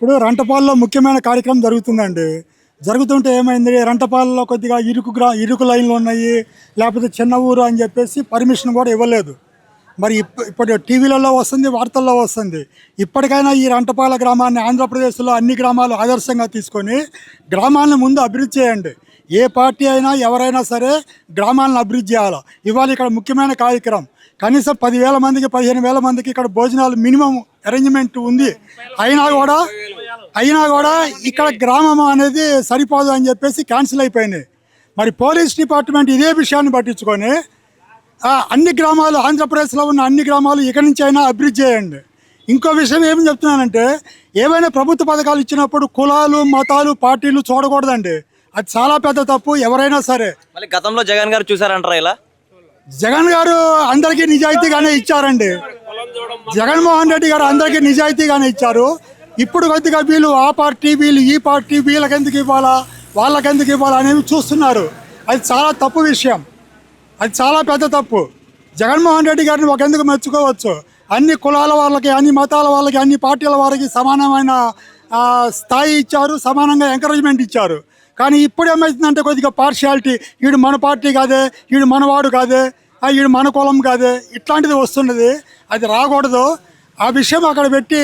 ఇప్పుడు రంటపాల్లో ముఖ్యమైన కార్యక్రమం జరుగుతుందండి. జరుగుతుంటే ఏమైంది? రంటపాలలో కొద్దిగా ఇరుకు గ్రా ఇరుకు లైన్లు ఉన్నాయి. లేకపోతే చిన్న ఊరు అని చెప్పేసి పర్మిషన్ కూడా ఇవ్వలేదు. మరి ఇప్ ఇప్పుడు టీవీలలో వస్తుంది వార్తల్లో వస్తుంది. ఇప్పటికైనా ఈ రంటపాల గ్రామాన్ని ఆంధ్రప్రదేశ్లో అన్ని గ్రామాలు ఆదర్శంగా తీసుకొని గ్రామాలను ముందు అభివృద్ధి చేయండి. ఏ పార్టీ అయినా ఎవరైనా సరే గ్రామాలను అభివృద్ధి చేయాలి? ఇవాళ ఇక్కడ ముఖ్యమైన కార్యక్రమం. కనీసం పదివేల మందికి పదిహేను వేల మందికి ఇక్కడ భోజనాలు మినిమం అరేంజ్మెంట్ ఉంది. అయినా కూడా అయినా కూడా ఇక్కడ గ్రామం అనేది సరిపోదు అని చెప్పేసి క్యాన్సిల్ అయిపోయింది. మరి పోలీస్ డిపార్ట్మెంట్ ఇదే విషయాన్ని పట్టించుకొని అన్ని గ్రామాలు ఆంధ్రప్రదేశ్లో ఉన్న అన్ని గ్రామాలు ఇక్కడి నుంచి అయినా అభివృద్ధి చేయండి. ఇంకో విషయం ఏమి చెప్తున్నానంటే ఏవైనా ప్రభుత్వ పథకాలు ఇచ్చినప్పుడు కులాలు మతాలు పార్టీలు చూడకూడదండి. అది చాలా పెద్ద తప్పు ఎవరైనా సరే. మళ్ళీ గతంలో జగన్ గారు చూసారంటారా ఇలా? జగన్ గారు అందరికీ నిజాయితీగానే ఇచ్చారండి. జగన్మోహన్ రెడ్డి గారు అందరికీ నిజాయితీగానే ఇచ్చారు. ఇప్పుడు కొద్దిగా వీళ్ళు ఆ పార్టీ వీళ్ళు ఈ పార్టీ వీళ్ళకెందుకు ఇవ్వాలా వాళ్ళకెందుకు ఇవ్వాలా అనేవి చూస్తున్నారు. అది చాలా తప్పు విషయం. అది చాలా పెద్ద తప్పు. జగన్మోహన్ రెడ్డి గారిని ఒకెందుకు మెచ్చుకోవచ్చు? అన్ని కులాల వాళ్ళకి అన్ని మతాల వాళ్ళకి అన్ని పార్టీల వారికి సమానమైన స్థాయి ఇచ్చారు సమానంగా ఎంకరేజ్మెంట్ ఇచ్చారు. కానీ ఇప్పుడు ఏమవుతుందంటే కొద్దిగా పార్షియాలిటీ వీడు మన పార్టీ కాదే వీడు మనవాడు కాదే ఆ, వీడు మన కులం కాదే ఇట్లాంటిది వస్తున్నది. అది రాకూడదు. ఆ విషయం అక్కడ పెట్టి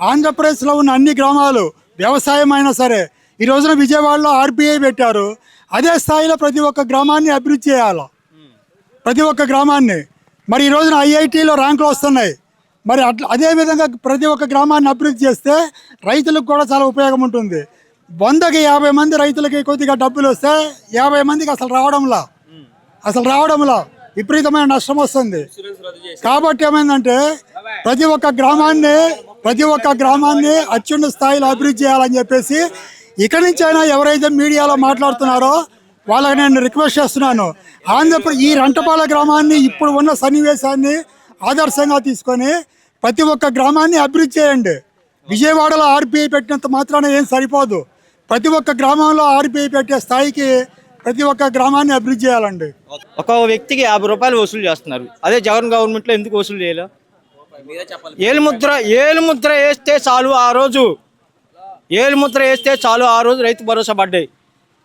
ఆంధ్రప్రదేశ్లో ఉన్న అన్ని గ్రామాలు వ్యవసాయం అయినా సరే ఈ రోజున విజయవాడలో ఆర్బీఐ పెట్టారు. అదే స్థాయిలో ప్రతి ఒక్క గ్రామాన్ని అభివృద్ధి చేయాలి. ప్రతి ఒక్క గ్రామాన్ని. మరి ఈ రోజున ఐఐటీలో ర్యాంకులు వస్తున్నాయి. మరి అట్లా అదే విధంగా ప్రతి ఒక్క గ్రామాన్ని అభివృద్ధి చేస్తే రైతులకు కూడా చాలా ఉపయోగం ఉంటుంది. వందకి యాభై మంది రైతులకి కొద్దిగా డబ్బులు వస్తే యాభై మందికి అసలు రావడంలా. అసలు రావడంలా. విపరీతమైన నష్టం వస్తుంది. కాబట్టి ఏమైందంటే ప్రతి ఒక్క గ్రామాన్ని ప్రతి ఒక్క గ్రామాన్ని అత్యున్న స్థాయిలో అభివృద్ధి చేయాలని చెప్పేసి ఇక్కడి నుంచి అయినా ఎవరైతే మీడియాలో మాట్లాడుతున్నారో వాళ్ళకి నేను రిక్వెస్ట్ చేస్తున్నాను. ఆంధ్రప్రదేశ్ ఈ రంటపాల గ్రామాన్ని ఇప్పుడు ఉన్న సన్నివేశాన్ని ఆదర్శంగా తీసుకొని ప్రతి ఒక్క గ్రామాన్ని అభివృద్ధి చేయండి. విజయవాడలో ఆర్బీఐ పెట్టినంత మాత్రాన ఏం సరిపోదు. ప్రతి ఒక్క గ్రామంలో ఆర్బీఐ పెట్టే స్థాయికి ప్రతి ఒక్క గ్రామాన్ని అభివృద్ధి చేయాలండి. ఒక వ్యక్తికి యాభై రూపాయలు వసూలు చేస్తున్నారు. అదే జగన్ గవర్నమెంట్లో ఎందుకు వసూలు చేయలే? ఏలు ముద్ర ఏలు ముద్ర వేస్తే చాలు ఆ రోజు. ఏలు ముద్ర వేస్తే చాలు ఆ రోజు రైతు భరోసా పడ్డాయి.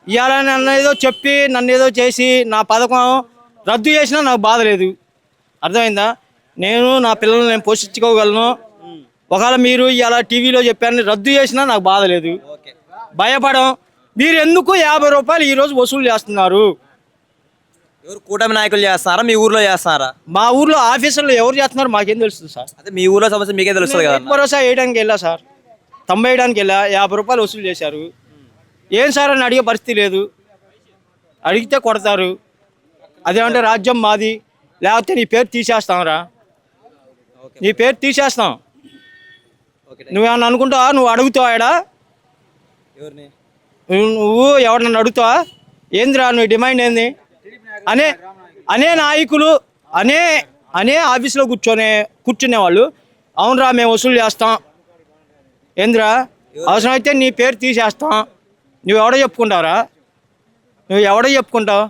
ఇవాళ నన్ను ఏదో చెప్పి నన్ను ఏదో చేసి నా పథకం రద్దు చేసినా నాకు బాధ లేదు. అర్థమైందా? నేను నా పిల్లల్ని నేను పోషించుకోగలను. ఒకవేళ మీరు ఇవాళ టీవీలో చెప్పారని రద్దు చేసినా నాకు బాధ లేదు. ఓకే. భయపడం. మీరు ఎందుకు యాభై రూపాయలు ఈరోజు వసూలు చేస్తున్నారు? ఎవరు కూటమి నాయకులు చేస్తారా? మీ ఊర్లో చేస్తారా? మా ఊర్లో ఆఫీసర్లు ఎవరు చేస్తున్నారు మాకేం తెలుస్తుంది సార్. అదే మీ ఊర్లో సమస్య మీకే తెలుస్తుంది కదా భరోసా వేయడానికి వెళ్ళా సార్. తొంభై వేయడానికి వెళ్ళా యాభై రూపాయలు వసూలు చేశారు. ఏం సార్ అని అడిగే పరిస్థితి లేదు. అడిగితే కొడతారు. అదేమంటే రాజ్యం మాది. లేకపోతే నీ పేరు తీసేస్తాంరా నీ పేరు తీసేస్తాం. నువ్వేమన్నా అనుకుంటావా? నువ్వు అడుగుతావా ఎడా ఎవరిని నువ్వు- నువ్వు ఎవరినన్ను అడుగుతావా? ఏందిరా నువ్వు డిమాండ్ ఏంది? అనే అనే నాయకులు అనే అనే ఆఫీస్లో కూర్చొనే కూర్చునే వాళ్ళు. అవునరా మేము వసూలు చేస్తాం. ఏందిరా? అవసరమైతే నీ పేరు తీసేస్తాం. నువ్వు ఎవడో చెప్పుకుంటావురా? నువ్వు ఎవడో చెప్పుకుంటావు?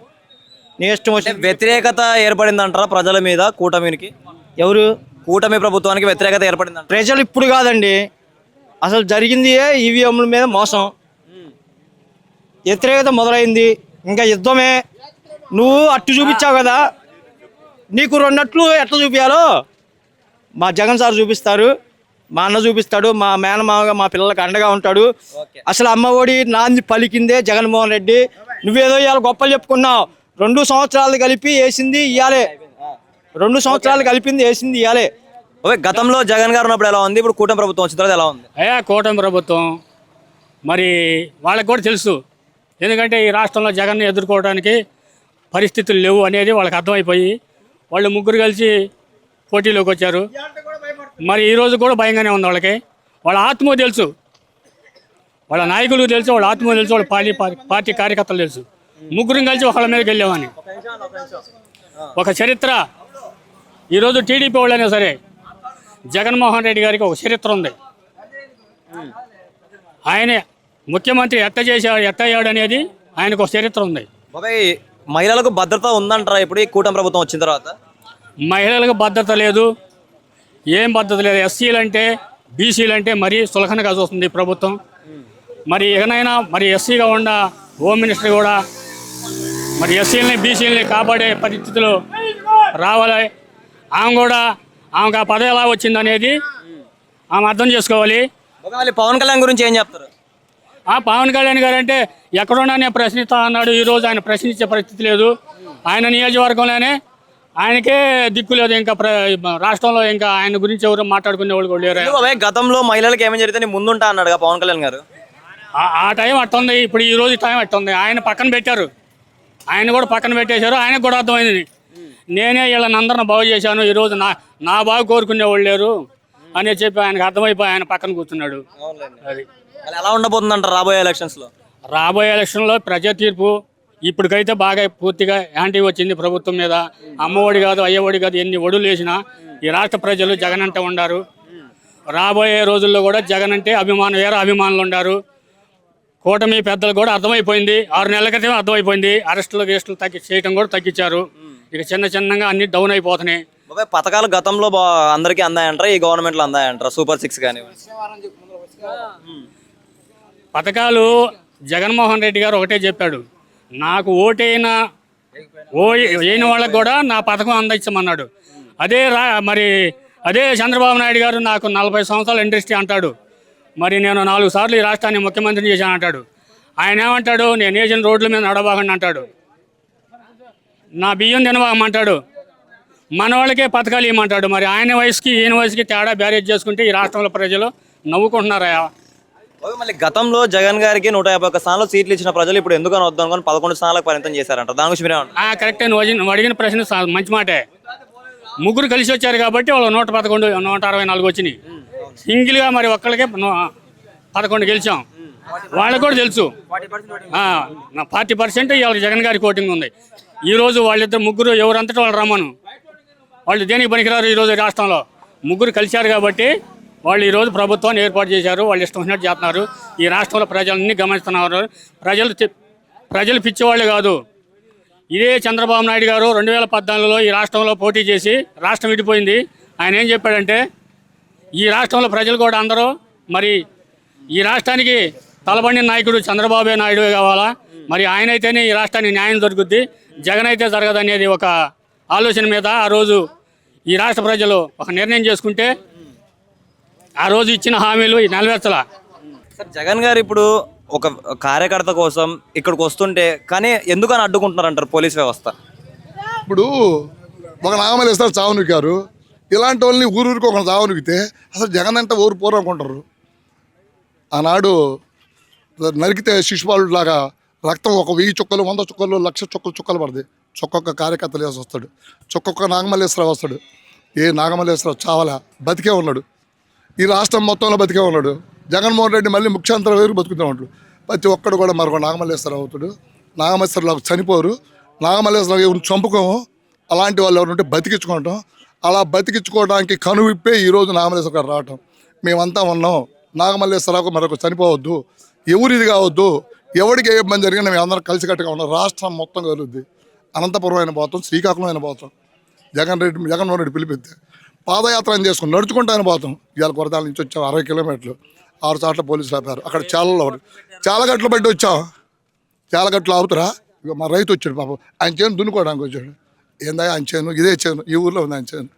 నీ ఇష్టం అంటే వచ్చి వ్యతిరేకత ఏర్పడింది అంటారా ప్రజల మీద కూటమికి? ఎవరు? కూటమి ప్రభుత్వానికి వ్యతిరేకత ఏర్పడింది ప్రజలు ఇప్పుడు కాదండి. అసలు జరిగింది ఈవీఎంల మీద మోసం. వ్యతిరేకత మొదలైంది. ఇంకా యుద్ధమే. నువ్వు అట్టు చూపించావు కదా. నీకు రెండట్లు ఎట్లా చూపించాలో మా జగన్ సార్ చూపిస్తారు. మా అన్న చూపిస్తాడు. మా మేనమావగా మా పిల్లలకు అండగా ఉంటాడు. ఓకే. అసలు అమ్మఒడి నాంది పలికిందే జగన్మోహన్ రెడ్డి. నువ్వేదో ఇవాళ గొప్పలు చెప్పుకున్నావు. రెండు సంవత్సరాలు కలిపి వేసింది ఇయాలే రెండు సంవత్సరాలు కలిపింది వేసింది ఇయాలే ఓకే గతంలో జగన్ గారు ఉన్నప్పుడు ఎలా ఉంది? ఇప్పుడు కూటమి ప్రభుత్వం వచ్చిన తర్వాత ఎలా ఉంది? అయ్యా కూటమి ప్రభుత్వం. మరి వాళ్ళకి కూడా తెలుసు. ఎందుకంటే ఈ రాష్ట్రంలో జగన్ను ఎదుర్కోవడానికి పరిస్థితులు లేవు అనేది వాళ్ళకి అర్థమైపోయి వాళ్ళు ముగ్గురు కలిసి పోటీలోకి వచ్చారు. మరి ఈరోజు కూడా భయంగానే ఉంది వాళ్ళకి. వాళ్ళ ఆత్మ తెలుసు. వాళ్ళ నాయకులు తెలుసు వాళ్ళ ఆత్మ తెలుసు వాళ్ళ పార్టీ పార్టీ కార్యకర్తలు తెలుసు. ముగ్గురం కలిసి ఒకళ్ళ మీదకి వెళ్ళామని. ఒక చరిత్ర. ఈరోజు టీడీపీ వాళ్ళైనా సరే జగన్మోహన్ రెడ్డి గారికి ఒక చరిత్ర ఉంది. ఆయనే ముఖ్యమంత్రి ఎట్ట చేశాడు ఎట్ట అయ్యాడు అనేది ఆయనకు ఒక చరిత్ర ఉంది. బాబాయ్ మహిళలకు భద్రత ఉందంటారా ఇప్పుడు ఈ కూటమి ప్రభుత్వం వచ్చిన తర్వాత? మహిళలకు భద్రత లేదు. ఏం భద్రత లేదు? ఎస్సీలు అంటే బీసీలు అంటే మరీ సులకనగా చూస్తుంది ఈ ప్రభుత్వం. మరి ఎగనైనా మరి ఎస్సీగా ఉన్న హోమ్ మినిస్టర్ కూడా మరి ఎస్సీలని బీసీలని కాపాడే పరిస్థితులు రావాలి. ఆమె కూడా ఆమెకు ఆ పదవి ఎలా వచ్చిందనేది ఆమె అర్థం చేసుకోవాలి. పవన్ కళ్యాణ్ గురించి ఏం చెప్తారు? ఆ పవన్ కళ్యాణ్ గారు అంటే ఎక్కడున్నా నేను ప్రశ్నిస్తా అన్నాడు. ఈరోజు ఆయన ప్రశ్నించే పరిస్థితి లేదు. ఆయన నియోజకవర్గంలోనే ఆయనకే దిక్కు లేదు. ఇంకా రాష్ట్రంలో ఇంకా ఆయన గురించి ఎవరు మాట్లాడుకునే వాళ్ళు కూడా లేరు. గతంలో మహిళలకు ఏమేమి జరిగితే ముందుంటా అన్నాడుగా పవన్ కళ్యాణ్ గారు. ఆ- ఆ టైం అట్టుంది. ఇప్పుడు ఈ రోజు టైం అట్టుంది. ఆయన పక్కన పెట్టారు. ఆయన కూడా పక్కన పెట్టేశారు. ఆయనకు కూడా అర్థమైంది. నేనే వీళ్ళని అందరిని బాగు చేశాను. ఈరోజు నా నా బాగు కోరుకునే వాళ్ళు లేరు. అని చెప్పి ఆయనకు అర్థమైపోయి ఆయన పక్కన కూర్చున్నాడు. అది. ఎలా ఉండబోతుంది అంటారు రాబోయే ఎలక్షన్స్లో? రాబోయే ఎలక్షన్లో ప్రజా తీర్పు ఇప్పటికైతే బాగా పూర్తిగా యాంటీ వచ్చింది ప్రభుత్వం మీద. అమ్మఒడి కాదు అయ్యఒడి కాదు ఎన్ని ఒడులు వేసినా ఈ రాష్ట్ర ప్రజలు జగన్ అంటే ఉండారు. రాబోయే రోజుల్లో కూడా జగన్ అంటే అభిమానం వేరే అభిమానులు ఉండారు. కూటమి పెద్దలు కూడా అర్థమైపోయింది. ఆరు నెలల క్రితం అర్థమైపోయింది. అరెస్టులు గెస్టులు తగ్గి చేయడం కూడా తగ్గించారు. ఇక చిన్న చిన్నగా అన్ని డౌన్ అయిపోతున్నాయి. పథకాలు గతంలో అందరికీ అందాయంటారా? ఈ గవర్నమెంట్లో అందాయంటారా? సూపర్ సిక్స్ కానీ పథకాలు జగన్మోహన్ రెడ్డి గారు ఒకటే చెప్పాడు. నాకు ఓటైన ఓ అయిన వాళ్ళకు కూడా నా పథకం అందించమన్నాడు అదే రా మరి అదే చంద్రబాబు నాయుడు గారు నాకు నలభై సంవత్సరాల ఇండస్ట్రీ అంటాడు. మరి నేను నాలుగు సార్లు ఈ రాష్ట్రాన్ని ముఖ్యమంత్రిని చేశాను అంటాడు. ఆయన ఏమంటాడు? నేను వేసిన రోడ్ల మీద నడబాగండి అంటాడు. నా బియ్యం తినబాగమంటాడు మన వాళ్ళకే పథకాలు ఇవ్వమంటాడు. మరి ఆయన వయసుకి ఈయన వయసుకి తేడా బ్యారేజ్ చేసుకుంటే ఈ రాష్ట్రంలో ప్రజలు నవ్వుకుంటున్నారా? మళ్ళీ గతంలో జగన్ గారికి నూట యాభై ఒక్క స్థానాలు సీట్లు ఇచ్చిన ప్రజలు ఇప్పుడు ఎందుకు అని వద్దాం అనుకుని పదకొండు స్థానాలకు పరిమితం చేశారంట. దాని గురించి మీరేమంటారు? ఆ, నువ్వు అడిగిన- ప్రశ్న మంచి మాటే. ముగ్గురు కలిసి వచ్చారు కాబట్టి వాళ్ళు నూట పదకొండు నూట అరవై నాలుగు వచ్చినాయి. సింగిల్గా మరి ఒక్కళ్ళకే పదకొండు గెలిచాం. వాళ్ళకు కూడా తెలుసు. నా ఫార్టీ పర్సెంట్ ఇవాళ జగన్ గారి కోటింగ్ ఉంది. ఈ రోజు వాళ్ళిద్దరు ముగ్గురు ఎవరంతటా వాళ్ళు రమ్మను. వాళ్ళు దేనికి పనికిరారు ఈరోజు రాష్ట్రంలో? ముగ్గురు కలిశారు కాబట్టి వాళ్ళు ఈరోజు ప్రభుత్వాన్ని ఏర్పాటు చేశారు వాళ్ళు ఇష్టం వచ్చినట్టు చేస్తున్నారు. ఈ రాష్ట్రంలో ప్రజలన్నీ గమనిస్తున్నారు. ప్రజలు ప్రజలు పిచ్చివాళ్ళు కాదు. ఇదే చంద్రబాబు నాయుడు గారు రెండు వేల పద్నాలుగులో ఈ రాష్ట్రంలో పోటీ చేసి రాష్ట్రం విడిపోయింది. ఆయన ఏం చెప్పాడంటే ఈ రాష్ట్రంలో ప్రజలు కూడా అందరూ మరి ఈ రాష్ట్రానికి తలబండి నాయకుడు చంద్రబాబు నాయుడు కావాలా? మరి ఆయన అయితేనే ఈ రాష్ట్రానికి న్యాయం దొరుకుద్ది. జగన్ అయితే జరగదనేది ఒక ఆలోచన మీద ఆ రోజు ఈ రాష్ట్ర ప్రజలు ఒక నిర్ణయం చేసుకుంటే ఆ రోజు ఇచ్చిన హామీలు ఈ నెలవేర్చలా. సార్ జగన్ గారు ఇప్పుడు ఒక కార్యకర్త కోసం ఇక్కడికి వస్తుంటే కానీ ఎందుకని అడ్డుకుంటున్నారు అంటారు పోలీస్ వ్యవస్థ? ఇప్పుడు ఒక నాగమలు ఇస్తారు చావు నూకారు ఇలాంటి వాళ్ళని ఊరూరికి ఒక చావు నూకితే అసలు జగన్ అంటే ఊరు పోరు అనుకుంటారు. ఆనాడు నరికితే శిశుపాలు లాగా రక్తం ఒక వెయ్యి చుక్కలు వంద చుక్కలు లక్ష చుక్కలు చుక్కలు పడతాయి. చొక్కొక్క కార్యకర్తలు వేసి వస్తాడు. చొక్కొక్క నాగమల్లేశ్వరరావు వస్తాడు. ఏ నాగమల్లేశ్వరరావు చావలా? బతికే ఉన్నాడు. ఈ రాష్ట్రం మొత్తంలో బతికే ఉన్నాడు. జగన్మోహన్ రెడ్డి మళ్ళీ ముఖ్యాంతరం వేరు బతుకుతూ ఉంటాడు ప్రతి ఒక్కడు కూడా మరొక నాగమల్లేశ్వరరావు అవుతాడు. నాగమల్లేశ్వరరావు చనిపోరు. నాగమల్లేశ్వరరావు ఎవరిని చంపుకోము. అలాంటి వాళ్ళు ఎవరు ఉంటే బతికించుకుంటాం. అలా బతికించుకోవడానికి కనువిప్పే ఈరోజు నాగమల్లేశ్వర గారు రావటం. మేమంతా ఉన్నాం. నాగమల్లేశ్వరరావుకు మరొక చనిపోవద్దు. ఎవరిది కావద్దు. ఎవరికి ఏ ఇబ్బంది జరిగినా మేము అందరం కలిసికట్టుగా ఉన్నాం. రాష్ట్రం మొత్తం కలుద్ది అనంతపురం అయిన పోతాం. శ్రీకాకుళం అయిన పోతాం. జగన్ రెడ్డి జగన్మోహన్ రెడ్డి పిలిపిస్తే పాదయాత్ర అని చేసుకుని నడుచుకుంటాను ఆయన పోతాం. ఇవాళ కొరదాల నుంచి వచ్చాం అరవై కిలోమీటర్లు. ఆరు చాట్ల పోలీసులు ఆపారు. అక్కడ చాలా చాలా గట్లు బట్టి వచ్చాం. చాలా గట్లు ఆపుతారా? ఇక మా రైతు వచ్చాడు పాపం. ఆయన చేను దున్నుకోవడానికి వచ్చాడు. ఏందా ఆయన చేను? ఇదే చేను. ఈ ఊర్లో ఉంది ఆయన చేను.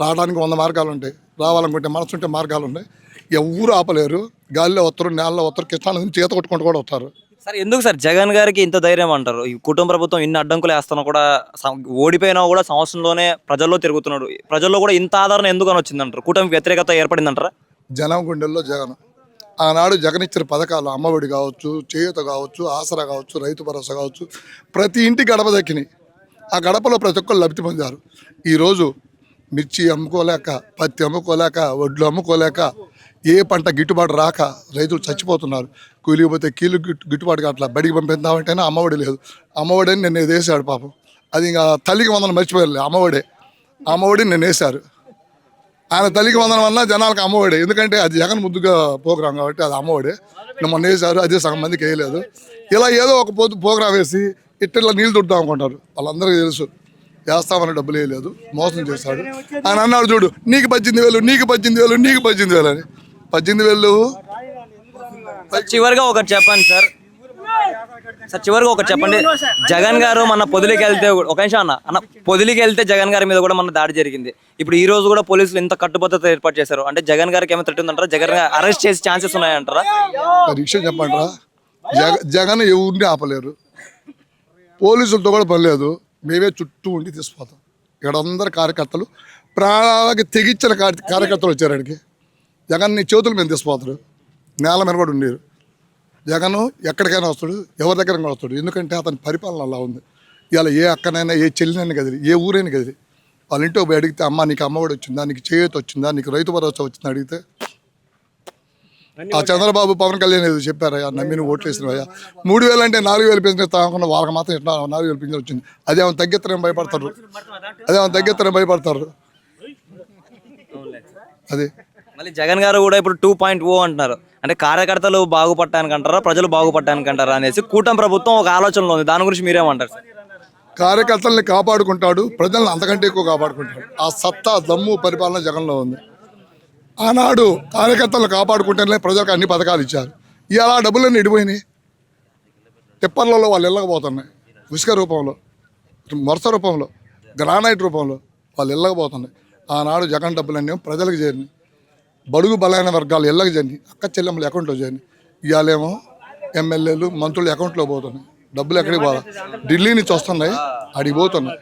రావడానికి వంద మార్గాలు ఉంటాయి. రావాలనుకుంటే మనసు ఉంటే మార్గాలు ఉన్నాయి. ఎవరు ఆపలేరు. గాలిలో వస్తారు నేలలో వస్తారు కిష్టాల నుంచి చేత కొట్టుకుంటూ కూడా వస్తారు. సార్ ఎందుకు సార్ జగన్ గారికి ఇంత ధైర్యం అంటారు? ఈ కుటుంబ ప్రభుత్వం ఇన్ని అడ్డంకులు వేస్తున్నా కూడా సం- ఓడిపోయినా కూడా సంవత్సరంలోనే ప్రజల్లో తిరుగుతున్నాడు. ప్రజల్లో కూడా ఇంత ఆదరణ ఎందుకు అని వచ్చిందంటారు? కూటమి వ్యతిరేకత ఏర్పడిందంటారా? జనం గుండెల్లో జగన్. ఆనాడు జగన్ ఇచ్చిన పథకాలు అమ్మఒడి కావచ్చు చేయూత కావచ్చు ఆసరా కావచ్చు రైతు భరోసా కావచ్చు ప్రతి ఇంటి గడప దక్కినాయి. ఆ గడపలో ప్రతి ఒక్కరు లబ్ధి పొందారు. ఈరోజు మిర్చి అమ్ముకోలేక పత్తి అమ్ముకోలేక వడ్లు అమ్ముకోలేక ఏ పంట గిట్టుబాటు రాక రైతులు చచ్చిపోతున్నారు. కూలిపోతే కీలు గిట్టు గిట్టుబాటు అట్లా బడికి పంపిద్దామంటేనే అమ్మఒడి లేదు. అమ్మఒడిని నేను వేసాడు పాపం. అది ఇంకా తల్లికి వందలు మర్చిపోయారు అమ్మఒడే. అమ్మఒడిని నేను వేశారు. ఆయన తల్లికి వందనం వల్ల జనాలకు అమ్మఒడే. ఎందుకంటే అది జగన్ ముద్దుగా ప్రోగ్రాం కాబట్టి అది అమ్మఒడే. మొన్న వేశారు అదే సగం మందికి వేయలేదు. ఇలా ఏదో ఒక పొద్దు ప్రోగ్రాం వేసి ఇట్లా నీళ్ళు తుడతాం అనుకుంటారు. వాళ్ళందరికీ తెలుసు. వేస్తామని డబ్బులు వేయలేదు. మోసం చేశాడు. ఆయన అన్నాడు చూడు నీకు పద్దెనిమిది వేలు నీకు పద్దెనిమిది వేలు నీకు పద్దెనిమిది వేలు అని. పద్దెనిమిది వేలు సార్ చివరిగా ఒకటి చెప్పండి సార్. సార్ చివరిగా ఒకటి చెప్పండి. జగన్ గారు మన పొదిలికి వెళ్తే ఒక నిమిషం అన్న. అన్న పొదిలికి వెళ్తే జగన్ గారి మీద కూడా మన దాడి జరిగింది. ఇప్పుడు ఈ రోజు కూడా పోలీసులు ఇంత కట్టుబద్ధత ఏర్పాటు చేశారు. అంటే జగన్ గారికి ఏమైనా థ్రెట్ ఉందంటారా? జగన్ అరెస్ట్ చేసే ఛాన్సెస్ ఉన్నాయంటారా? మరి విషయం చెప్పండి రా. జగ జగన్ ఎవరిని ఆపలేరు? పోలీసులతో కూడా పని లేదు. మేమే చుట్టూ ఉండి తీసుకుపోతాం. ఇక్కడ అందరు కార్యకర్తలు ప్రాణాలకి తెగించిన కార్య- కార్యకర్తలు వచ్చారు అక్కడికి జగన్ని చేతుల మీద తీసుకుపోతారు. నేల మీద కూడా ఉండేరు. జగన్ ఎక్కడికైనా వస్తాడు ఎవరి దగ్గర వస్తాడు. ఎందుకంటే అతని పరిపాలన అలా ఉంది. ఇవాళ ఏ అక్కనైనా ఏ చెల్లినైనా కదిలి ఏ ఊరైనా కదిలి వాళ్ళ ఇంట్లో పోయి అడిగితే అమ్మ నీకు అమ్మఒడి వచ్చిందా? నీకు చేయూత వచ్చిందా? నీకు రైతు భరోసా వచ్చిందా? అడిగితే ఆ చంద్రబాబు పవన్ కళ్యాణ్ ఏదో చెప్పారయ్యా నమ్మిన ఓట్లు వేసినవయ్యా. మూడు వేలు అంటే నాలుగు వేలు పెంచిన తాగకుండా వాళ్ళకి మాత్రం ఎట్లా నాలుగు వేలు పెంచిన వచ్చింది. అదే ఆమె తగ్గెత్తరని భయపడతారు. అదే ఆమె తగ్గెత్తరని భయపడతారు. అదే మళ్ళీ జగన్ గారు కూడా ఇప్పుడు టూ పాయింట్ ఓ అంటున్నారు. అంటే కార్యకర్తలు బాగుపడటానికి అంటారా ప్రజలు బాగుపడటానికి అంటారా అనేసి కూటమి ప్రభుత్వం ఒక ఆలోచనలో ఉంది. దాని గురించి మీరేమంటారు సార్? కార్యకర్తల్ని కాపాడుకుంటాడు ప్రజలను అంతకంటే ఎక్కువ కాపాడుకుంటాడు. ఆ సత్తా దమ్ము పరిపాలన జగన్లో ఉంది. ఆనాడు కార్యకర్తలను కాపాడుకుంటేనే ప్రజలకు అన్ని పథకాలు ఇచ్చారు. ఇలా డబ్బులన్నీ ఇడిపోయినాయి. టిప్పర్లలో వాళ్ళు వెళ్ళకపోతున్నాయి. ఉసుక రూపంలో మొరస రూపంలో గ్రానైట్ రూపంలో వాళ్ళు వెళ్ళకపోతున్నాయి. ఆనాడు జగన్ డబ్బులన్నీ ప్రజలకు చేరినాయి. బడుగు బలైన వర్గాలు ఎల్లకి చేరినాయి అక్క చెల్లెమ్మల అకౌంట్లో చేరినాయి ఇవాళేమో ఎమ్మెల్యేలు మంత్రులు అకౌంట్లో పోతున్నాయి. డబ్బులు ఎక్కడికి పోవాలి? ఢిల్లీ నుంచి వస్తున్నాయి. అడిగి పోతున్నాయి.